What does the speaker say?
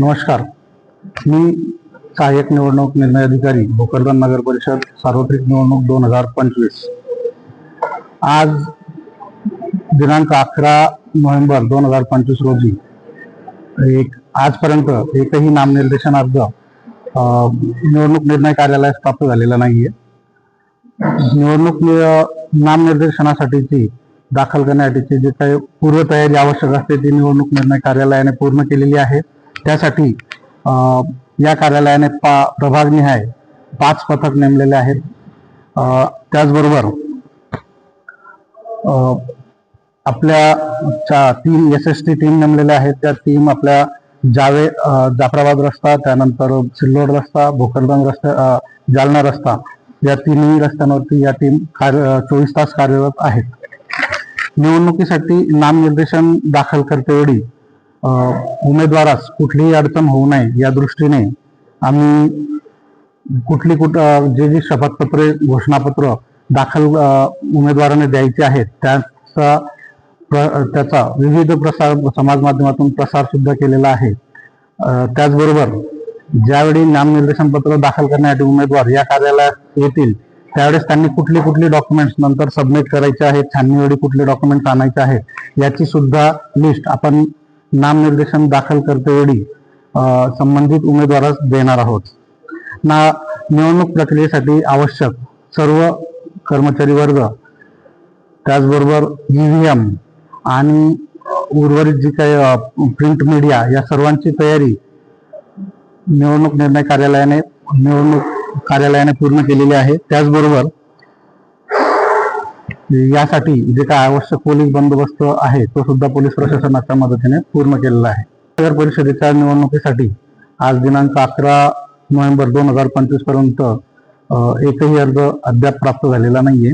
नमस्कार. मी सहाय्यक निवडणूक निर्णय अधिकारी भोकरदन नगर परिषद सार्वत्रिक निवडणूक दोन हजार पंचवीस. आज दिनांक अकरा नोव्हेंबर दोन हजार पंचवीस रोजी एक आजपर्यंत एकही नामनिर्देशन अर्ज अ, निवडणूक निर्णय कार्यालयास प्राप्त झालेला नाहीये. निवडणूक नामनिर्देशनासाठीची दाखल करण्यासाठीची जी काही पूर्वतयारी आवश्यक असते ती निवडणूक निर्णय कार्यालयाने पूर्ण केलेली आहे. त्यासाठी या कार्यालयाने पा प्रभागनिहाय पाच पथक नेमलेले आहेत. त्याचबरोबर आपल्या चा- तीन एस एस टी टीम नेमलेल्या आहेत. त्या टीम आपल्या जावे जाफराबाद रस्ता त्यानंतर सिल्लोड रस्ता भोकरदन रस्ता जालना रस्ता या तिन्ही रस्त्यांवरती या टीम कार्य चोवीस तास कार्यरत आहेत. निवडणुकीसाठी नामनिर्देशन दाखल करतेवेळी उमेदवारास कुठलीही अडचण होऊ नये या दृष्टीने आम्ही कुठली कुठ जे जी शपथपत्रे घोषणापत्र दाखल उमेदवाराने द्यायचे आहेत त्याचा प्र- त्याचा विविध प्रसार समाज माध्यमातून प्रसार सुद्धा केलेला आहे. त्याचबरोबर ज्यावेळी नामनिर्देशन पत्र दाखल करण्यासाठी उमेदवार या कार्यालयात येतील त्यावेळेस त्यांनी कुठली कुठली डॉक्युमेंट्स नंतर सबमिट करायचे आहेत छाननीवेळी कुठले डॉक्युमेंट्स आणायचे आहेत याची सुद्धा लिस्ट आपण नामनिर्देशन दाखल करतेवेळी संबंधित उमेदवारास देणार आहोत. ना निवडणूक प्रक्रियेसाठी आवश्यक सर्व कर्मचारी वर्ग त्याचबरोबर ई व्ही एम आणि उर्वरित जी काही प्रिंट मीडिया या सर्वांची तयारी निवडणूक निर्णय कार्यालयाने निवडणूक कार्यालयाने पूर्ण केलेली आहे. त्याचबरोबर यासाठी जे काय आवश्यक पोलीस बंदोबस्त आहे तो सुद्धा पोलीस प्रशासनाच्या मदतीने पूर्ण केलेला आहे. नगर परिषदेच्या निवडणुकीसाठी आज दिनांक अकरा नोव्हेंबर दोन हजार पंचवीसपर्यंत एकही अर्ज अद्याप प्राप्त झालेला नाहीये.